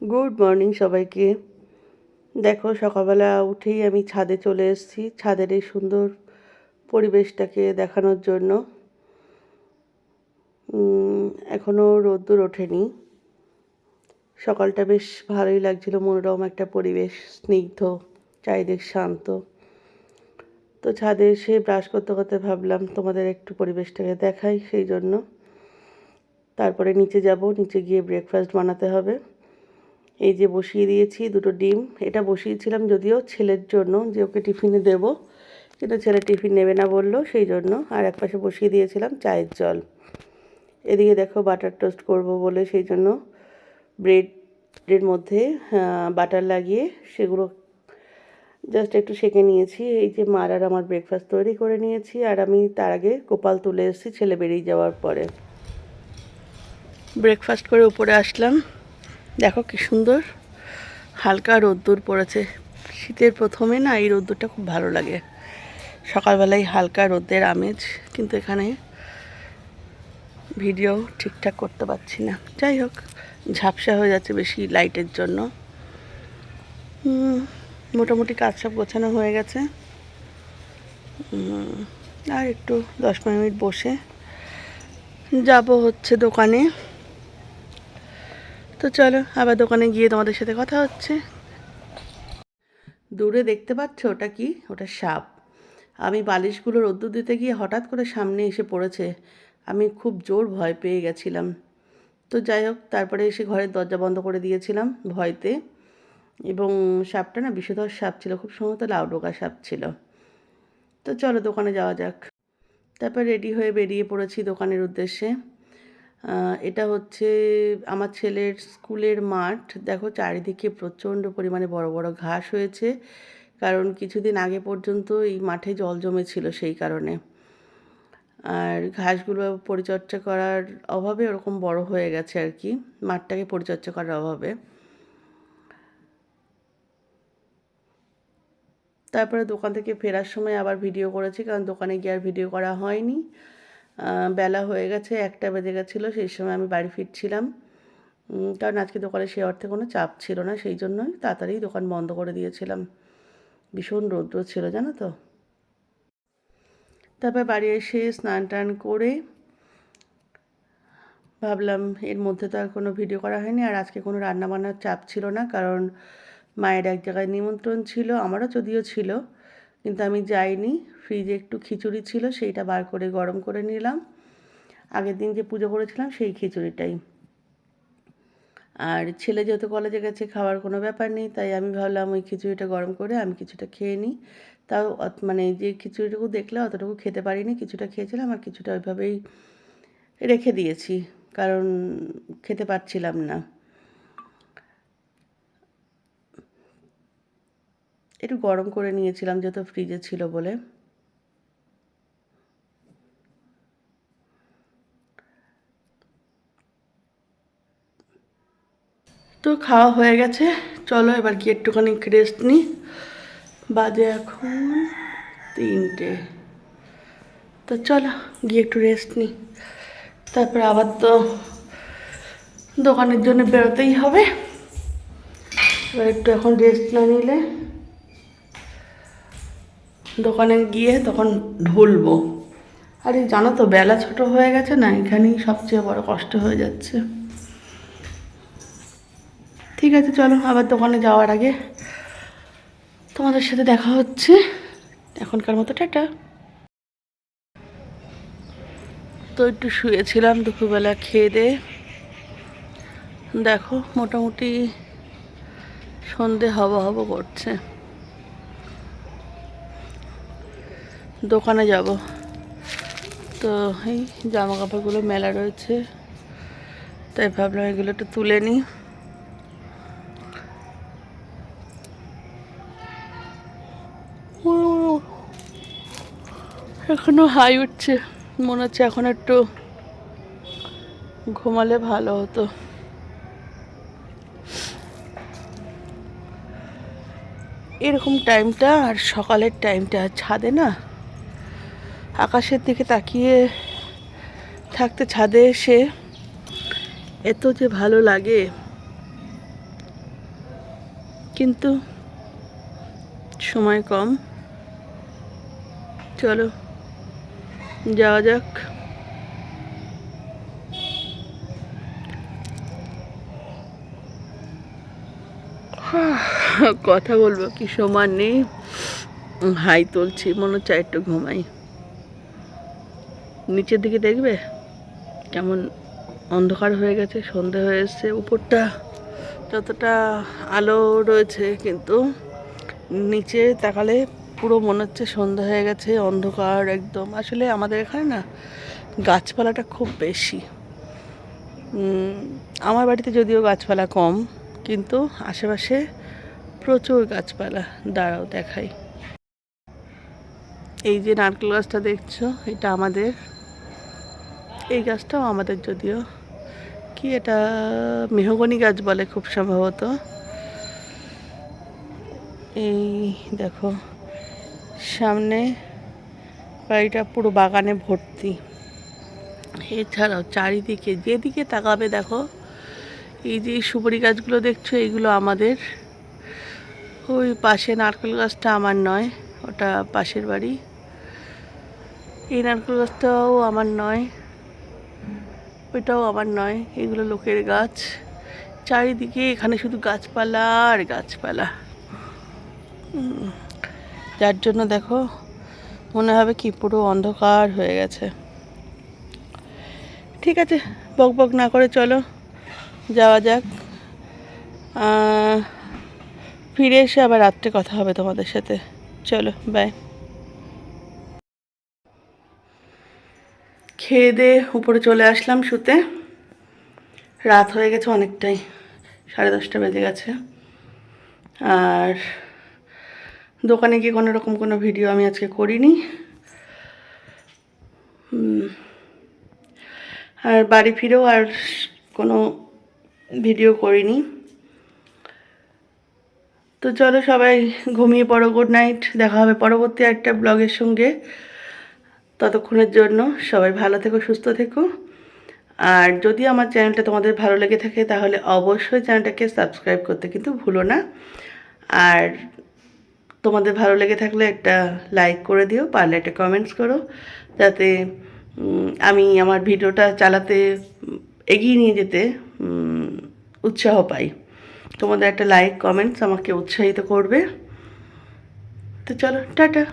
Good morning সবাইকে। দেখো, সকালবেলা উঠেই আমি ছাদে চলে এসেছি, ছাদের এই সুন্দর পরিবেশটাকে দেখানোর জন্য। এখনও রোদ্দুর ওঠেনি। সকালটা বেশ ভালোই লাগছিল, মনোরম একটা পরিবেশ, স্নিগ্ধ, চারিদিক শান্ত। তো ছাদে এসে ব্রাশ করতে করতে ভাবলাম, তোমাদের একটু পরিবেশটাকে দেখাই সেই জন্য। তারপরে নিচে যাব, নিচে গিয়ে ব্রেকফাস্ট বানাতে হবে। এই যে বসিয়ে দিয়েছি দুটো ডিম। এটা বসিয়েছিলাম যদিও ছেলের জন্য, যে ওকে টিফিনে দেব। কিন্তু ছেলে টিফিন নেবে না বলল সেই জন্য। আর এক পাশে বসিয়ে দিয়েছিলাম চায়ের জল। এদিকে দেখো বাটার টোস্ট করব বলে সেই জন্য ব্রেডের মধ্যে বাটার লাগিয়ে সেগুলো জাস্ট একটু সেঁকে নিয়েছি। এই যে মার আর আমার ব্রেকফাস্ট তৈরি করে নিয়েছি। আর আমি তার আগে গোপাল তুলে এসেছি, ছেলে বেরিয়ে যাওয়ার পরে। ব্রেকফাস্ট করে উপরে আসলাম। দেখো কি সুন্দর। হালকা রোদ্দুর পড়েছে। শীতের প্রথমে না এই রোদ্দুরটা খুব ভালো লাগে। সকালবেলায় হালকা রোদ্দের আমেজ, কিন্তু এখানে ভিডিও ঠিকঠাক করতে পারছি না। যাই হোক, ঝাপসা হয়ে যাচ্ছে বেশি লাইটের জন্য। মোটামুটি কাজ সব গোছানো হয়ে গেছে। আর একটু দশ পনেরো মিনিট বসে। যাব হচ্ছে দোকানে। তো চলো, আবার দোকানে গিয়ে তোমাদের সাথে কথা হচ্ছে। দূরে দেখতে পাচ্ছ ওটা কি? ওটা সাপ। আমি বালিশগুলো রোদ্দুর দিতে গিয়ে হঠাৎ করে সামনে এসে পড়েছে। আমি খুব জোর ভয় পেয়ে গেছিলাম। তো যাই হোক, তারপরে এসে ঘরের দরজা বন্ধ করে দিয়েছিলাম ভয়তে। এবং সাপটা না বিষধর সাপ ছিল, খুব সম্ভবত লাউডোকা সাপ ছিল। তো চলো দোকানে যাওয়া যাক। তারপর রেডি হয়ে বেরিয়ে পড়েছি দোকানের উদ্দেশ্যে। এটা হচ্ছে আমার ছেলের স্কুলের মাঠ। দেখো, চারিদিকে প্রচণ্ড পরিমাণে বড় বড় ঘাস হয়েছে। কারণ কিছুদিন আগে পর্যন্ত এই মাঠে জল জমেছিল সেই কারণে। আর ঘাসগুলো পরিচর্যা করার অভাবে ওরকম বড় হয়ে গেছে আর কি, মাঠটাকে পরিচর্যা করার অভাবে। তারপরে দোকান থেকে ফেরার সময় আবার ভিডিও করেছি, কারণ দোকানে গিয়ে আর ভিডিও করা হয়নি। বেলা হয়ে গেছে, একটা বেজে গেছিল, সেই সময় আমি বাড়ি ফিরছিলাম। কারণ আজকে দোকানে সে অর্থে কোনো চাপ ছিল না, সেই জন্যই তাড়াতাড়ি দোকান বন্ধ করে দিয়েছিলাম। ভীষণ রৌদ্র ছিল, জানো তো। তারপর বাড়ি এসে স্নান টান করে ভাবলাম এর মধ্যে তো আর কোনো ভিডিও করা হয়নি, আর আজকে কোনো রান্না বান্নার চাপ ছিল না, কারণ মায়ের এক জায়গায় নিমন্ত্রণ ছিল, আমারও যদিও ছিল। কিন্তু আমি যাইনি। ফ্রিজে একটু খিচুড়ি ছিল, সেইটা বার করে গরম করে নিলাম। আগের দিন যে পুজো করেছিলাম, সেই খিচুড়িটাই। আর ছেলে যেহেতু কলেজে গেছে, খাওয়ার কোনো ব্যাপার নেই, তাই আমি ভাবলাম ওই খিচুড়িটা গরম করে আমি কিছুটা খেয়ে নিই। তাও মানে যে খিচুড়িটুকু দেখলে অতটুকু খেতে পারিনি, কিছুটা খেয়েছিলাম আর কিছুটা ওইভাবেই রেখে দিয়েছি। কারণ খেতে পারছিলাম না। একটু গরম করে নিয়েছিলাম যেহেতু ফ্রিজে ছিল বলে। তো খাওয়া হয়ে গেছে। চলো এবার গিয়ে একটুখানি রেস্ট নিই বাজে এখন তিনটে। তো চলো গিয়ে একটু রেস্ট নিই তারপরে আবার তো দোকানের জন্য বেরোতেই হবে। এবার একটু এখন রেস্ট না নিলে দোকানে গিয়ে তখন ঢুলবো। আরে জানো তো, বেলা ছোট হয়ে গেছে না, এখানেই সবচেয়ে বড় কষ্ট হয়ে যাচ্ছে। ঠিক আছে, চলো আবার দোকানে যাওয়ার আগে তোমাদের সাথে দেখা হচ্ছে। এখনকার মতো টাটা। তো একটু শুয়েছিলাম দুপুরবেলা, খেয়ে দিয়ে দেখো, মোটামুটি সন্ধে হব হব করছে। দোকানে যাব। তো এই জামা কাপড়গুলো মেলা রয়েছে। তাই ভাবলাম এগুলো একটু তুলে নিই এখনও হাই উঠছে। মনে হচ্ছে এখন একটু ঘুমালে ভালো হতো। এরকম টাইমটা আর সকালের টাইমটা ছাদে না আকাশের দিকে তাকিয়ে থাকতে ছাদে এসে এত যে ভালো লাগে। কিন্তু সময় কম। চলো, যাওয়া যাক। কথা বলব, কি সমান নেই। হাই তুলছি, মনে হচ্ছে একটু ঘুমাই। নিচের দিকে দেখবে? কেমন অন্ধকার হয়ে গেছে, সন্ধে হয়ে এসছে, উপরটা যতটা আলো রয়েছে কিন্তু নিচে তাকালে পুরো মনে হচ্ছে সন্ধ্যা হয়ে গেছে, অন্ধকার একদম। আসলে আমাদের এখানে না, গাছপালাটা খুব বেশি। আমার বাড়িতে যদিও গাছপালা কম, কিন্তু আশেপাশে প্রচুর গাছপালা, দাঁড়াও দেখাই। এই যে নারকেল গাছটা দেখছ, এটা আমাদের এই গাছটাও আমাদের যদিও। কি এটা? মেহগনি গাছ বলে খুব সম্ভবত। এই দেখো, সামনে বাড়িটা পুরো বাগানে ভর্তি। এছাড়াও চারিদিকে, যেদিকে তাকাবে দেখো, এই যে সুপারি গাছগুলো দেখছ এইগুলো আমাদের। ওই পাশে নারকেল গাছটা আমার নয়, ওটা পাশের বাড়ি। এই নারকেল গাছটাও আমার নয়। ওইটাও আমার নয়, এগুলো লোকের গাছ। চারিদিকে এখানে শুধু গাছপালা আর গাছপালা। যার জন্য দেখো, মনে হবে কি পুরো অন্ধকার হয়ে গেছে। ঠিক আছে, বক বক না করে চলো, যাওয়া যাক। ফিরে এসে আবার রাত্রে কথা হবে তোমাদের সাথে। চলো বাই খেয়ে দিয়ে উপরে চলে আসলাম শুতে। রাত হয়ে গেছে অনেকটাই, সাড়ে দশটা বেজে গেছে। আর দোকানে গিয়ে কোনো রকম কোনো ভিডিও আমি আজকে করিনি। আর বাড়ি ফিরেও আর কোনো ভিডিও করিনি। তো চলো সবাই ঘুমিয়ে পড়ো গুড নাইট দেখা হবে পরবর্তী একটা ব্লগের সঙ্গে। ততক্ষণের জন্য সবাই ভালো থেকো, সুস্থ থেকো। আর যদি আমার চ্যানেলটা তোমাদের ভালো লেগে থাকে, তাহলে অবশ্যই চ্যানেলটাকে সাবস্ক্রাইব করতে কিন্তু ভুলো না। আর তোমাদের ভালো লেগে থাকলে একটা লাইক করে দিও, পারলে একটা কমেন্টস করো, যাতে আমি আমার ভিডিওটা চালাতে এগিয়ে নিয়ে যেতে উৎসাহ পাই। তোমাদের একটা লাইক, কমেন্টস আমাকে উৎসাহিত করবে। তো চলো, টাটা।